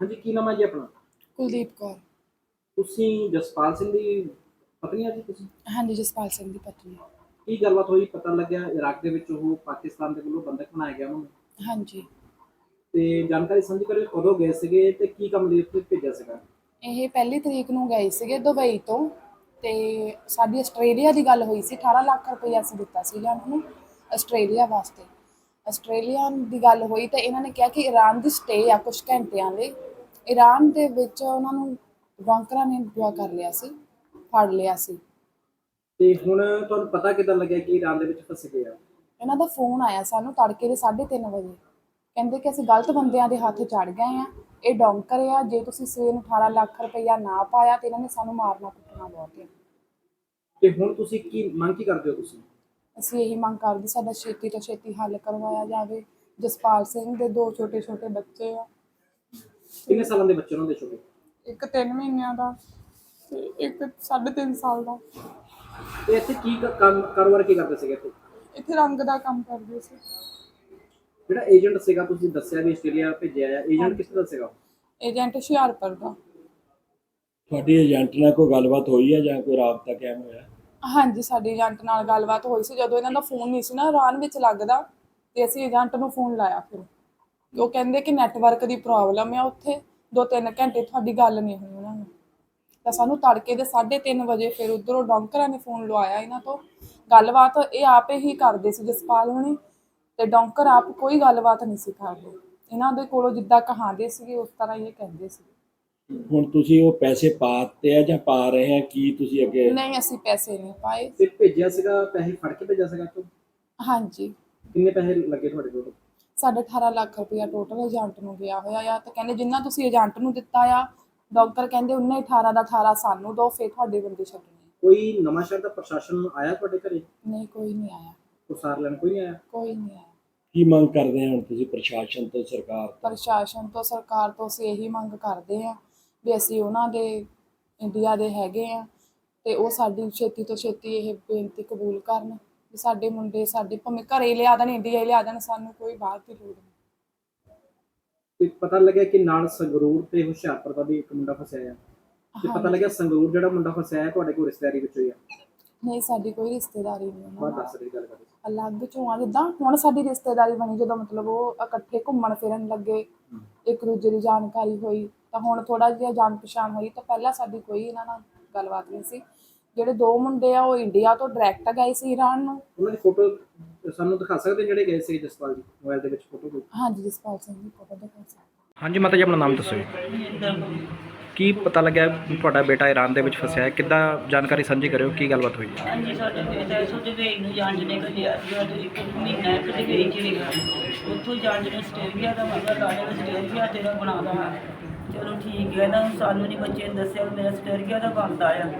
ਹਾਂਜੀ ਕੀ ਨਾਮ ਹੈ ਜੀ ਆਪਣਾ? ਕੁਲਦੀਪ ਕੌਰ। ਤੁਸੀਂ ਜਸਪਾਲ ਸਿੰਘ ਦੀ ਪਤਨੀ ਆ ਜੀ ਤੁਸੀਂ? ਹਾਂਜੀ ਜਸਪਾਲ ਸਿੰਘ ਦੀ ਪਤਨੀ। ਕੀ ਗੱਲਬਾਤ ਹੋਈ? ਪਤਾ ਲੱਗਿਆ ਇਰਾਕ ਦੇ ਵਿੱਚ ਉਹ ਪਾਕਿਸਤਾਨ ਦੇ ਵੱਲੋਂ ਬੰਦਕ ਬਣਾਇਆ ਗਿਆ ਉਹਨੂੰ ਹਾਂਜੀ। ਤੇ ਜਾਣਕਾਰੀ ਸਾਂਝੀ ਕਰਿਓ ਕਦੋਂ ਗਏ ਸੀਗੇ ਤੇ ਕੀ ਕੰਮ ਲਈ ਉੱਥੇ ਭੇਜਿਆ ਸੀਗਾ? ਇਹ ਪਹਿਲੀ ਤਰੀਕ ਨੂੰ ਗਏ ਸੀਗੇ ਦੁਬਈ ਤੋਂ। ਤੇ ਸਾਡੀ ਆਸਟ੍ਰੇਲੀਆ ਦੀ ਗੱਲ ਹੋਈ ਸੀ 18 ਲੱਖ ਰੁਪਏ ਅਸੀਂ ਦਿੱਤਾ ਸੀ ਇਹਨਾਂ ਨੂੰ ਆਸਟ੍ਰੇਲੀਆ ਵਾਸਤੇ। ਆਸਟ੍ਰੇਲੀਆ ਦੀ ਗੱਲ ਹੋਈ ਤਾਂ ਇਹਨਾਂ ਨੇ ਕਿਹਾ ਕਿ ਈਰਾਨ ਦੀ ਸਟੇ ਆ ਕੁਝ ਘੰਟਿਆਂ ਲਈ। ਈਰਾਨ ਦੇ ਵਿੱਚ ਉਹਨਾਂ ਨੂੰ ਬੈਂਕਰਾਂ ਨੇ ਦੁਆ ਕਰ ਲਿਆ ਸੀ ਫੜ ਲਿਆ ਸੀ। ਤੇ ਹੁਣ ਤੁਹਾਨੂੰ ਪਤਾ ਕਿਦਾਂ ਲੱਗਿਆ ਕਿ ਇਰਾਨ ਦੇ ਵਿੱਚ ਫਸ ਗਏ ਆ? ਇਹਨਾਂ ਦਾ ਫੋਨ ਆਇਆ ਸਾਨੂੰ ਤੜਕੇ ਦੇ 3:30 ਵਜੇ। ਕਹਿੰਦੇ ਕਿ ਅਸੀਂ ਗਲਤ ਬੰਦਿਆਂ ਦੇ ਹੱਥ ਚੜ ਗਏ ਆ ਇਹ ਡੌਂਕਰ ਆ ਜੇ ਤੁਸੀਂ ਸਵੇਰ ਨੂੰ 18 ਲੱਖ ਰੁਪਈਆ ਨਾ ਪਾਇਆ ਤੇ ਇਹਨਾਂ ਨੇ ਸਾਨੂੰ ਮਾਰਨਾ ਕੁੱਟਣਾ ਬਹੁਤ ਹੈ ਤੇ ਹੁਣ ਤੁਸੀਂ ਕੀ ਮੰਗ ਕੀ ਕਰਦੇ ਹੋ ਤੁਸੀਂ? ਅਸੀਂ ਇਹੀ ਮੰਗ ਕਰਦੇ ਸਾਡਾ ਛੇਤੀ ਤੋਂ ਛੇਤੀ ਹੱਲ ਕਰਵਾਇਆ ਜਾਵੇ। ਜਸਪਾਲ ਸਿੰਘ ਦੇ ਦੋ ਛੋਟੇ ਛੋਟੇ ਬੱਚੇ ਆ। ਕਿੰਨੇ ਸਾਲਾਂ ਦੇ ਬੱਚੇ ਉਹਨਾਂ ਦੇ ਛੋਟੇ? ਇੱਕ 3 ਮਹੀਨਿਆਂ ਦਾ ਤੇ ਇੱਕ 3.5 ਸਾਲ ਦਾ। ਤੇ ਇੱਥੇ ਕੀ ਕ- ਕੰਮ ਕਾਰੋਬਾਰ ਕੀ ਕਰਦੇ ਸੀਗੇ ਇੱਥੇ? ਇੱਥੇ ਰੰਗ ਦਾ ਕੰਮ ਕਰਦੇ ਸੀ। ਜਿਹੜਾ ਏਜੰਟ ਸੀਗਾ ਤੁਸੀਂ ਦੱਸਿਆ ਵੀ ਆਸਟ੍ਰੇਲੀਆ ਭੇਜਿਆ ਆ ਏਜੰਟ ਕਿਸ ਦਾ ਸੀਗਾ? ਏਜੰਟ ਹੁਸ਼ਿਆਰਪੁਰ ਦਾ ਤੁਹਾਡੀ ਏਜੰਟ ਨਾਲ ਕੋਈ ਗੱਲਬਾਤ ਹੋਈ ਹੈ ਜਾਂ ਕੋਈ ਰਾਬਤਾ ਕਾਇਮ ਹੋਇਆ? ਹਾਂਜੀ ਸਾਡੀ ਏਜੰਟ ਨਾਲ ਗੱਲਬਾਤ ਹੋਈ ਸੀ। ਜਦੋਂ ਇਹਨਾਂ ਦਾ ਫੋਨ ਨਹੀਂ ਸੀ ਨਾ ਇਰਾਨ ਵਿੱਚ ਲੱਗਦਾ ਤੇ ਅਸੀਂ ਏਜੰਟ ਨੂੰ ਫੋਨ ਲਾਇਆ ਫਿਰ। ਉਹ ਕਹਿੰਦੇ ਕਿ ਨੈਟਵਰਕ ਦੀ ਪ੍ਰੋਬਲਮ ਆ ਉੱਥੇ। ਦੋ ਤਿੰਨ ਘੰਟੇ ਤੁਹਾਡੀ ਗੱਲ ਨਹੀਂ ਹੋਈ ਉਹਨਾਂ ਨੂੰ ਤਾਂ ਸਾਨੂੰ ਤੜਕੇ ਦੇ 3:30 ਵਜੇ ਫਿਰ ਉਧਰੋਂ ਡੌਂਕਰਾਂ ਨੇ ਫੋਨ ਲਵਾਇਆ ਇਹਨਾਂ ਤੋਂ। ਗੱਲਬਾਤ ਇਹ ਆਪੇ ਹੀ ਕਰਦੇ ਸੀ ਜਸਪਾਲ ਹੁਣੀ। ਤੇ ਡੌਂਕਰ ਆਪ ਕੋਈ ਗੱਲਬਾਤ ਨਹੀਂ ਸੀ ਕਰਦੇ। ਇਹਨਾਂ ਦੇ ਕੋਲੋਂ ਜਿੱਦਾਂ ਕਹਾਂਦੇ ਸੀਗੇ ਉਸ ਤਰ੍ਹਾਂ ਹੀ ਇਹ ਕਹਿੰਦੇ ਸੀ। ਹੁਣ ਤੁਸੀਂ ਉਹ ਪੈਸੇ ਪਾਤੇ ਆ ਜਾਂ ਪਾ ਰਹੇ ਆ? ਕੀ ਤੁਸੀਂ ਅੱਗੇ ਨਹੀਂ ਅਸੀਂ ਪੈਸੇ ਨਹੀਂ ਪਾਏ। ਤੇ ਭੇਜਿਆ ਸੀਗਾ ਪੈਸੇ ਫੜ ਕੇ ਭੇਜਿਆ ਸੀਗਾ ਤੋਂ ਹਾਂਜੀ। ਕਿੰਨੇ ਪੈਸੇ ਲੱਗੇ ਤੁਹਾਡੇ ਕੋਲ? ਸਾਡਾ 18 ਲੱਖ ਰੁਪਇਆ ਟੋਟਲ ਏਜੰਟ ਨੂੰ ਗਿਆ ਹੋਇਆ ਆ ਤੇ ਕਹਿੰਦੇ ਜਿੰਨਾ ਤੁਸੀਂ ਏਜੰਟ ਨੂੰ ਦਿੱਤਾ ਆ ਡਾਕਟਰ ਕਹਿੰਦੇ ਉਹਨੇ 18 ਦਾ 18 ਸਾਨੂੰ ਦੋ ਫੇਰ ਤੁਹਾਡੇ ਬੰਦੇ ਛੱਡਣੇ। ਕੋਈ ਨਵਾਂ ਸ਼ਹਿਰ ਦਾ ਪ੍ਰਸ਼ਾਸਨ ਆਇਆ ਤੁਹਾਡੇ ਘਰੇ? ਨਹੀਂ ਕੋਈ ਨਹੀਂ ਆਇਆ। ਕੁਸਾਰ ਲੈਣ ਕੋਈ ਨਹੀਂ ਆਇਆ? ਕੋਈ ਨਹੀਂ ਆਇਆ। ਕੀ ਮੰਗ ਕਰਦੇ ਆ ਹੁਣ ਤੁਸੀਂ ਪ੍ਰਸ਼ਾਸਨ ਤੋਂ ਸਰਕਾਰ ਤੋਂ? ਪ੍ਰਸ਼ਾਸਨ ਤੋਂ ਸਰਕਾਰ ਤੋਂ ਅਸੀਂ ਇਹੀ ਮੰਗ ਕਰਦੇ ਆ ਵੀ ਅਸੀਂ ਉਹਨਾਂ ਦੇ ਇੰਡੀਆ ਦੇ ਹੈਗੇ ਆ ਤੇ ਉਹ ਸਾਡੀ ਛੇਤੀ ਤੋਂ ਛੇਤੀ ਇਹ ਬੇਨਤੀ ਕਬੂਲ ਕਰਨ ਵੀ ਸਾਡੇ ਮੁੰਡੇ ਸਾਡੇ ਭਾਵੇਂ ਘਰੇ ਲਿਆ ਦੇਣ ਇੰਡੀਆ ਹੀ ਲਿਆ ਦੇਣ ਸਾਨੂੰ ਕੋਈ ਬਾਹਰ ਦੀ ਲੋੜ ਨਹੀਂ। ਤੇ ਪਤਾ ਲੱਗਿਆ ਕਿ ਨਾਲ ਸੰਗਰੂਰ ਤੇ ਹੁਸ਼ਿਆਰਪੁਰ ਦਾ ਵੀ ਇੱਕ ਮੁੰਡਾ ਫਸਿਆ ਆ। ਤੇ ਪਤਾ ਲੱਗਿਆ ਸੰਗਰੂਰ ਜਿਹੜਾ ਮੁੰਡਾ ਫਸਿਆ ਹੈ ਤੁਹਾਡੇ ਕੋਲ ਰਿਸ਼ਤੇਦਾਰੀ ਵਿੱਚ ਹੋਈ ਆ? ਨਹੀਂ ਸਾਡੀ ਕੋਈ ਰਿਸ਼ਤੇਦਾਰੀ ਨਹੀਂ ਉਹਨਾਂ ਨਾਲ। ਦੱਸ ਰਹੀ ਗੱਲ ਕਰਦੇ ਅਲੱਗ ਚੋਂ ਆ ਜਿੱਦਾਂ ਹੁਣ ਸਾਡੀ ਰਿਸ਼ਤੇਦਾਰੀ ਬਣੀ ਜਦੋਂ ਮਤਲਬ ਉਹ ਇਕੱਠੇ ਘੁੰਮਣ ਫਿਰਨ ਲੱਗੇ ਇੱਕ ਦੂਜੇ ਦੀ ਜਾਣਕਾਰੀ ਹੋਈ ਤਾਂ ਹੁਣ ਥੋੜਾ ਜਿਹਾ ਜਾਣ ਪਛਾਣ ਹੋਈ ਤਾਂ ਪਹਿਲਾਂ ਸਾਡੀ ਕੋਈ ਇਹਨਾਂ ਨਾਲ ਗੱਲਬਾਤ ਨਹੀਂ ਸੀ। ਜਿਹੜੇ ਦੋ ਮੁੰਡੇ ਆ ਉਹ ਇੰਡੀਆ ਤੋਂ ਡਾਇਰੈਕਟ ਗਏ ਸੀ ਈਰਾਨ ਨੂੰ। ਉਹਨਾਂ ਦੀ ਫੋਟੋ ਸਾਨੂੰ ਦਿਖਾ ਸਕਦੇ ਜਿਹੜੇ ਗਏ ਸੀ ਜਸਪਾਲ ਜੀ ਮੋਬਾਈਲ ਦੇ ਵਿੱਚ ਫੋਟੋ ਹਾਂਜੀ ਜਸਪਾਲ ਸਿੰਘ ਦੀ ਫੋਟੋ ਦਿਖਾ ਸਕਦੇ। ਹਾਂਜੀ ਮਾਤਾ ਜੀ ਆਪਣਾ ਨਾਮ ਦੱਸੋ ਕੀ ਪਤਾ ਲੱਗਿਆ ਤੁਹਾਡਾ ਬੇਟਾ ਈਰਾਨ ਦੇ ਵਿੱਚ ਫਸਿਆ ਹੈ? ਕਿੱਦਾਂ ਜਾਣਕਾਰੀ ਸਾਂਝੀ ਕਰਿਓ? ਕੀ ਗੱਲਬਾਤ ਹੋਈ ਹੈ? ਹਾਂਜੀ, ਸਾਡੇ ਬੇਟਾ ਇਥੋਂ ਦੁਬਈ ਨੂੰ ਜੰਜ ਨੇ ਘੱਲਿਆ ਸੀਗਾ ਤੇ ਇੱਕ ਮਹੀਨਾ ਇੱਕ ਦੁਬਈ ਚ ਰਿਹਾ ਉੱਥੋਂ ਜੰਜ ਨੇ ਆਸਟ੍ਰੇਲੀਆ ਦਾ ਮਗਰ ਲਾ ਆਸਟ੍ਰੇਲੀਆ ਤੇਰਾ ਬਣਾਦਾ ਚਲੋ ਠੀਕ ਹੈ ਨਾ ਸਾਨੂੰ ਨਹੀਂ ਬੱਚੇ ਨੇ ਦੱਸਿਆ ਵੀ ਮੇਰਾ ਆਸਟ੍ਰੇਲੀਆ ਦਾ ਬਣਦਾ ਆ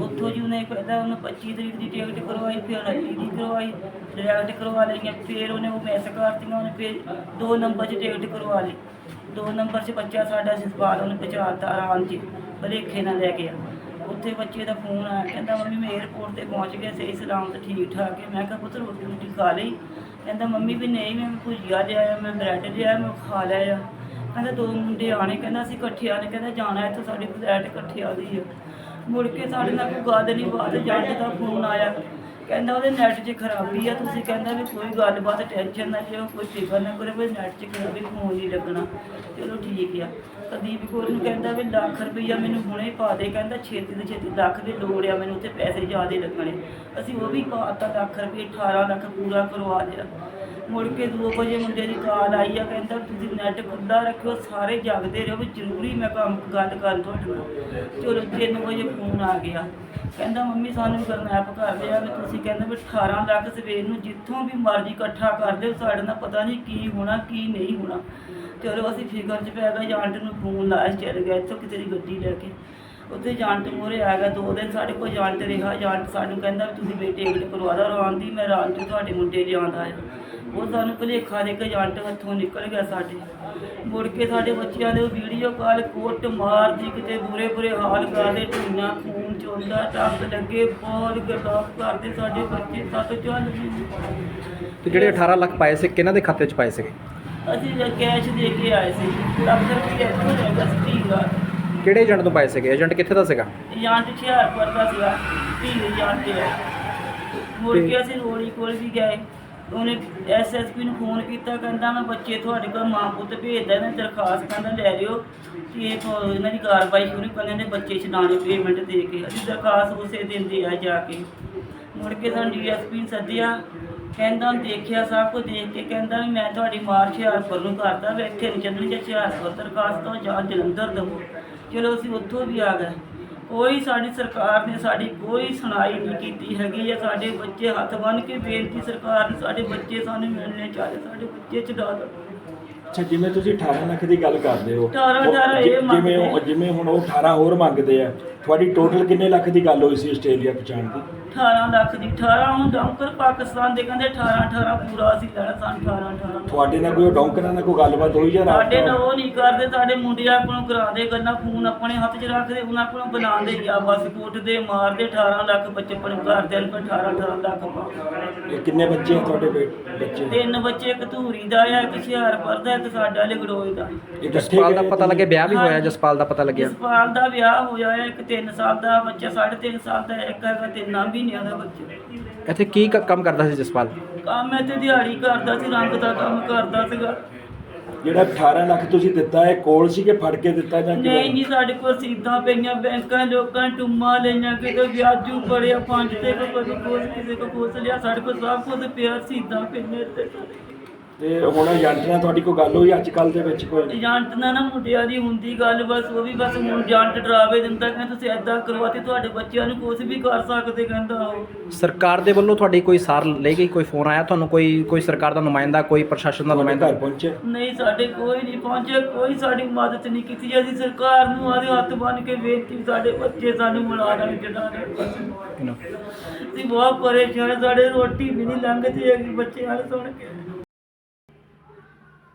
ਉੱਥੋਂ ਜੀ ਉਹਨੇ ਕਹਿੰਦਾ ਉਹਨੂੰ 25 ਤਰੀਕ ਦੀ ਟਿਕਟ ਕਰਵਾਈ, ਫਿਰ 29 ਦੀ ਕਰਵਾਈ ਡਾਇਰੈਕਟ ਕਰਵਾ ਲਈਆਂ, ਫਿਰ ਉਹਨੇ ਉਹ ਮੈਸ ਕਰਤੀਆਂ, ਉਹਨੇ ਫਿਰ ਦੋ ਨੰਬਰ 'ਚ ਟਿਕਟ ਕਰਵਾ ਲਈ। ਦੋ ਨੰਬਰ 'ਚ ਬੱਚਾ ਸਾਡਾ ਜਸਪਾਲ, ਉਹਨੇ ਪਹੁੰਚਾਤਾ ਆਰਾਮ 'ਚ ਭਲੇਖੇ ਨਾਲ ਲੈ ਗਿਆ। ਉੱਥੇ ਬੱਚੇ ਦਾ ਫੋਨ ਆਇਆ, ਕਹਿੰਦਾ, ਮੰਮੀ, ਮੈਂ 에어ਪੋਰਟ ਤੇ ਪਹੁੰਚ ਗਿਆ, ਸਹੀ ਸਲਾਮਤ ਠੀਕ ਠਾਕ ਹੈ। ਮੈਂ ਕਿਹਾ, ਪੁੱਤ ਰੋਟੀ ਰੋਟੀ ਖਾ ਲਈ? ਕਹਿੰਦਾ, ਮੰਮੀ ਵੀ ਨਹੀਂ, ਮੈਂ ਭੁਜੀਆ ਲਿਆਇਆ, ਮੈਂ ਬ੍ਰੈਡ ਲਿਆਇਆ, ਮੈਂ ਖਾ ਲਿਆ ਕਹਿੰਦਾ ਦੋ ਮੁੰਡੇ ਆਣੇ ਕਹਿੰਦਾ ਅਸੀਂ ਇਕੱਠੇ ਆਣੇ ਕਹਿੰਦਾ ਜਾਣਾ ਇੱਥੋਂ ਸਾਡੀ ਫਲੈਟ ਇਕੱਠੇ ਆ ਗਈ ਆ। ਮੁੜ ਕੇ ਸਾਡੇ ਨਾਲ ਕੋਈ ਗੱਲ ਨਹੀਂ ਬਾਤ ਜੱਟ ਦਾ ਫੋਨ ਆਇਆ। ਕਹਿੰਦਾ ਉਹਦੇ ਨੈਟ 'ਚ ਖਰਾਬੀ ਆ, ਤੁਸੀਂ ਕਹਿੰਦਾ ਵੀ ਕੋਈ ਗੱਲਬਾਤ ਟੈਨਸ਼ਨ ਨਾ ਲਿਓ, ਕੋਈ ਫਿਕਰ ਨਾ ਕਰੋ ਵੀ ਨੈਟ 'ਚ ਖਰਾਬੀ ਫੋਨ ਨਹੀਂ ਲੱਗਣਾ। ਚਲੋ ਠੀਕ ਆ। ਕਦੀਪ ਕੋਲ ਨੂੰ ਕਹਿੰਦਾ ਵੀ ਲੱਖ ਰੁਪਈਆ ਮੈਨੂੰ ਹੁਣੇ ਪਾ ਦੇ, ਕਹਿੰਦਾ ਛੇਤੀ ਤੋਂ ਛੇਤੀ ਲੱਖ ਦੀ ਲੋੜ ਆ, ਮੈਨੂੰ ਉੱਥੇ ਪੈਸੇ ਜ਼ਿਆਦੇ ਲੱਗਣੇ। ਅਸੀਂ ਉਹ ਵੀ ਪਾਤਾ ਲੱਖ ਰੁਪਈਆ 18 ਲੱਖ ਪੂਰਾ ਕਰਵਾ ਲਿਆ। ਮੁੜ ਕੇ ਦੋ ਵਜੇ ਮੁੰਡੇ ਦੀ ਕਾਲ ਆਈ ਆ, ਕਹਿੰਦਾ ਤੁਸੀਂ ਨੈਟ ਖੁੱਲ੍ਹਾ ਰੱਖਿਓ, ਸਾਰੇ ਜਾਗਦੇ ਰਹੋ ਵੀ ਜ਼ਰੂਰੀ ਮੈਂ ਕੰਮ ਗੱਲ ਕਰ ਤੁਹਾਡੇ ਨਾਲ। ਚਲੋ 3 ਵਜੇ ਫੋਨ ਆ ਗਿਆ। ਕਹਿੰਦਾ, ਮੰਮੀ, ਸਾਨੂੰ ਕਰਨੈਪ ਕਰ ਲਿਆ ਵੀ ਤੁਸੀਂ ਕਹਿੰਦੇ ਵੀ 18 ਲੱਖ ਸਵੇਰ ਨੂੰ ਜਿੱਥੋਂ ਵੀ ਮਰਜ਼ੀ ਇਕੱਠਾ ਕਰ ਦਿਓ, ਸਾਡੇ ਨਾਲ ਪਤਾ ਨਹੀਂ ਕੀ ਹੋਣਾ, ਕੀ ਨਹੀਂ ਹੋਣਾ। ਚਲੋ ਅਸੀਂ ਫਿਕਰ 'ਚ ਪੈ ਗਏ ਏਜੰਟ ਨੂੰ ਫੋਨ ਲਾਇਆ ਚੱਲ ਗਿਆ ਇੱਥੋਂ ਕਿਤੇ ਦੀ ਗੱਡੀ ਲੈ ਕੇ। ਉੱਥੇ ਏਜੰਟ ਮੋਰੇ ਆ ਗਿਆ, ਦੋ ਦਿਨ ਸਾਡੇ ਕੋਲ ਏਜੰਟ ਰਿਹਾ ਏਜੰਟ ਸਾਨੂੰ ਕਹਿੰਦਾ ਵੀ ਤੁਸੀਂ ਬੇਟੇ ਟਿਕਟ ਕਰਵਾ ਦਿਓ ਰਾਮ ਦੀ ਮੈਂ ਰਾਮ ਤੋਂ ਤੁਹਾਡੇ ਮੁੰਡੇ ਲਿਆਉਂਦਾ ਆ ਉਹ ਸਾਨੂੰ ਭੁਲੇਖਾ ਦੇ ਕੇ ਏਜੰਟ ਹੱਥੋਂ ਨਿਕਲ ਗਿਆ ਸਾਡੇ। ਮੁੜ ਕੇ ਸਾਡੇ ਬੱਚਿਆਂ ਦੇ ਵੀਡੀਓ ਕਾਲ ਕੋਟ ਮਾਰਦੀ ਕਿਤੇ ਬੁਰੇ ਬੁਰੇ ਹਾਲ ਕਰਦੇ ਢੂਈਆਂ ਖੂਨ ਚੋਂਦਾ ਟੱਪ ਲੱਗੇ ਬਹੁਤ ਗੱਲਾਂ ਕਰਦੇ ਸਾਡੇ ਬੱਚੇ ਸੱਤ ਚੱਲ ਗਏ ਤੇ ਜਿਹੜੇ 18 ਲੱਖ ਪਾਏ ਸੀ ਕਿਹਨਾਂ ਦੇ ਖਾਤੇ 'ਚ ਪਾਏ ਸੀਗੇ? ਅਸੀਂ ਕੈਸ਼ ਦੇ ਕੇ ਆਏ ਸੀ। ਲੱਖ ਰੁਪਏ ਇੱਥੋਂ ਲੱਗਾ ਸੀ ਧੀਰਾ ਕਿਹੜੇ ਏਜੰਟ ਤੋਂ ਪਾਏ ਸੀਗੇ? ਏਜੰਟ ਕਿੱਥੇ ਦਾ ਸੀਗਾ? ਏਜੰਟ ਹੁਸ਼ਿਆਰਪੁਰ ਦਾ ਸੀਗਾ ਧੀ ਏਜੰਟ ਹੈ ਮੁੜ ਕੇ ਅਸੀਂ ਰੋੜੀ ਕੋਲ ਵੀ ਗਏ। ਉਹਨੇ ਐਸਐਸਪੀ ਨੂੰ ਫੋਨ ਕੀਤਾ, ਕਹਿੰਦਾ ਮੈਂ ਬੱਚੇ ਤੁਹਾਡੇ ਕੋਲ ਮਾਂ ਪੁੱਤ ਭੇਜਦਾ ਇਹਨਾਂ ਦਰਖਾਸਤ ਕਹਿੰਦਾ ਲੈ ਲਿਓ ਕਿ ਇਹ ਤੋਂ ਇਹਨਾਂ ਦੀ ਕਾਰਵਾਈ ਸ਼ੁਰੂ ਕਰਨ ਦੇ ਬੱਚੇ ਛਡਾਣੇ ਪੇਮੈਂਟ ਦੇ ਕੇ। ਅਸੀਂ ਦਰਖਾਸਤ ਉਸੇ ਦਿਨ ਦੇ ਆ ਜਾ ਕੇ। ਮੁੜ ਕੇ ਸਾਨੂੰ ਡੀਐਸਪੀ ਸੱਦਿਆ, ਕਹਿੰਦਾ ਦੇਖਿਆ ਸਭ ਕੁਝ ਦੇਖ ਕੇ ਕਹਿੰਦਾ ਵੀ ਮੈਂ ਤੁਹਾਡੀ ਮਾਰ ਹੁਸ਼ਿਆਰਪੁਰ ਨੂੰ ਕਰਦਾ ਵੀ ਇੱਥੇ ਨਹੀਂ ਚੱਲਣੀ ਜੇ ਹੁਸ਼ਿਆਰਪੁਰ ਦਰਖਾਸਤ ਤੋਂ ਜਾਂ ਜਲੰਧਰ ਦਵੋ। ਚਲੋ ਅਸੀਂ ਉੱਥੋਂ ਵੀ ਆ ਗਏ। ਕੋਈ ਸਾਡੀ ਸਰਕਾਰ ਨੇ ਸਾਡੀ ਕੋਈ ਸੁਣਾਈ ਨਹੀਂ ਕੀਤੀ ਹੈਗੀ ਜਾਂ ਸਾਡੇ ਬੱਚੇ ਹੱਥ ਬੰਨ੍ਹ ਕੇ ਬੇਨਤੀ ਸਰਕਾਰ ਨੂੰ ਸਾਡੇ ਬੱਚੇ ਸਾਨੂੰ ਮਿਲਣੇ ਚਾਹੀਦੇ ਸਾਡੇ ਬੱਚੇ ਚੜਾ ਦਿਓ ਅੱਛਾ ਜਿਵੇਂ ਤੁਸੀਂ 18 ਲੱਖ ਦੀ ਗੱਲ ਕਰਦੇ ਹੋ 18 ਉਹ ਇਹ ਜਿ- ਮੰਗਦੇ ਜਿਵੇਂ ਉਹ- ਜਿਵੇਂ ਹੁਣ ਉਹ 18 ਹੋਰ ਮੰਗਦੇ ਆ ਤੁਹਾਡੀ ਟੋਟਲ ਕਿੰਨੇ ਲੱਖ ਦੀ ਗੱਲ ਹੋਈ ਸੀ ਆਸਟ੍ਰੇਲੀਆ ਪਹੁੰਚਾਉਣ ਦੀ? 18 ਲੱਖ ਦੀ 18 ਹੁਣ ਡੌਂਕਰ ਪਾਕਿਸਤਾਨ ਦੇ ਕਹਿੰਦੇ 18 18 ਪੂਰਾ ਅਸੀਂ ਲੈਣਾ ਸਾਨੂੰ 18 18 ਤੁਹਾਡੇ ਨਾਲ ਕੋਈ ਉਹ ਡੌਂਕਰਾਂ ਨਾਲ ਕੋਈ ਗੱਲਬਾਤ ਹੋਈ ਜਾਂ ਸਾਡੇ ਨਾਲ ਉਹ ਨਹੀਂ ਕਰਦੇ ਸਾਡੇ ਮੁੰਡਿਆਂ ਕੋਲੋਂ ਕਰਾਉਂਦੇ ਗੱਲਾਂ ਫੋਨ ਆਪਣੇ ਹੱਥ 'ਚ ਰੱਖਦੇ ਉਹਨਾਂ ਕੋਲੋਂ ਬਣਾਉਂਦੇ ਜਾਂ ਬਸ ਕੁੱਟਦੇ ਮਾਰਦੇ 18 ਲੱਖ ਬੱਚੇ ਆਪਣੇ ਘਰਦਿਆਂ ਨੂੰ 18 18 ਲੱਖ ਪਾ। ਇਹ ਕਿੰਨੇ ਬੱਚੇ ਆ ਤੁਹਾਡੇ ਬੇ- ਬੱਚੇ? ਤਿੰਨ ਬੱਚੇ ਇੱਕ ਧੂਰੀ ਦਾ ਆ ਇੱਕ ਹੁਸ਼ਿਆਰਪੁਰ ਦਾ ਇੱਕ ਸਾਡਾ ਲਗੜੋਏ ਦਾ। ਇਹ ਜਸਪਾਲ ਦਾ ਪਤਾ ਲੱਗਿਆ ਵਿਆਹ ਵੀ ਹੋਇਆ ਜਸਪਾਲ ਦਾ ਪਤਾ ਲੱਗਿਆ? ਜਸਪਾਲ ਦਾ ਵਿਆਹ ਹੋਇਆ ਹੈ ਇੱਕ 3 ਸਾਲ ਦਾ ਬੱਚਾ 3.5 ਸਾਲ ਦਾ ਇੱਕ ਹੈਗਾ ਤਿੰਨਾਂ ਮਹੀਨਿਆਂ ਦਾ ਬੱਚਾ। ਇੱਥੇ ਕੀ ਕ- ਕੰਮ ਕਰਦਾ ਸੀ ਜਸਪਾਲ? ਕੰਮ ਮੈਂ ਤੇ ਦਿਹਾੜੀ ਕਰਦਾ ਸੀ ਰੰਗ ਦਾ ਕੰਮ ਕਰਦਾ ਸੀਗਾ। ਜਿਹੜਾ 18 ਲੱਖ ਤੁਸੀਂ ਦਿੱਤਾ ਹੈ ਕੋਲ ਸੀ ਕਿ ਫੜ ਕੇ ਦਿੱਤਾ ਜਾਂ ਨਹੀਂ ਕਿਵੇਂ ਜੀ ਸਾਡੇ ਕੋਲ ਸੀਤਾਂ ਪਈਆਂ ਬੈਂਕਾਂ ਲੋਕਾਂ ਨੇ ਟੁੰਮਾਂ ਲਈਆਂ ਕਿਤੇ ਵਿਆਜੂ ਬੜਿਆ ਪੰਜ ਤੇ ਕੋ ਕਦੀ ਕੋਸ ਕਿਸੇ ਕੋ ਕੋਸ ਲਿਆ ਸਾਡੇ ਕੋਲ ਸਭ ਕੁਝ ਪਿਆ ਸੀਤਾਂ ਪਈਆਂ ਤੇ ਤੇ ਹੁਣ ਏਜੰਟ ਨਾਲ ਤੁਹਾਡੀ ਕੋਈ ਗੱਲ ਹੋਈ ਅੱਜ ਕੱਲ ਦੇ ਵਿੱਚ ਕੋਈ? ਏਜੰਟ ਨਾਲ ਨਾ ਮੁੰਡਿਆਂ ਦੀ ਹੁੰਦੀ ਗੱਲ ਬਸ ਉਹ ਵੀ ਬਸ ਹੁਣ ਏਜੰਟ ਡਰਾਵੇ ਦਿੰਦਾ ਕਹਿੰਦਾ ਤੁਸੀਂ ਐਦਾਂ ਕਰਵਾਤੇ ਤੁਹਾਡੇ ਬੱਚਿਆਂ ਨੂੰ ਕੁਝ ਵੀ ਕਰ ਸਕਦੇ ਕਹਿੰਦਾ ਉਹ। ਸਰਕਾਰ ਦੇ ਵੱਲੋਂ ਤੁਹਾਡੀ ਕੋਈ ਸਾਰ ਲੈ ਗਈ ਕੋਈ ਫੋਨ ਆਇਆ ਤੁਹਾਨੂੰ ਕੋਈ ਕੋਈ ਸਰਕਾਰ ਦਾ ਨੁਮਾਇੰਦਾ ਕੋਈ ਪ੍ਰਸ਼ਾਸਨ ਦਾ ਨੁਮਾਇੰਦਾ? ਘਰ ਪਹੁੰਚੇ? ਨਹੀਂ ਸਾਡੇ ਕੋਈ ਨਹੀਂ ਪਹੁੰਚਿਆ ਕੋਈ ਸਾਡੀ ਮਦਦ ਨਹੀਂ ਕੀਤੀ ਅਸੀਂ ਸਰਕਾਰ ਨੂੰ ਆਦੇ ਹੱਥ ਬੰਨ ਕੇ ਬੇਨਤੀ ਸਾਡੇ ਬੱਚੇ ਸਾਨੂੰ ਮਿਲਾ ਦੇਣ ਜਿਹੜਾ. ਅਸੀਂ ਬਹੁਤ ਪਰੇਸ਼ਾਨ ਸਾਡੇ ਰੋਟੀ ਵੀ ਨਹੀਂ ਲੰਘਦੀ ਹੈਗੀ ਬੱਚਿਆਂ ਨੂੰ ਸੁਣ ਕੇ।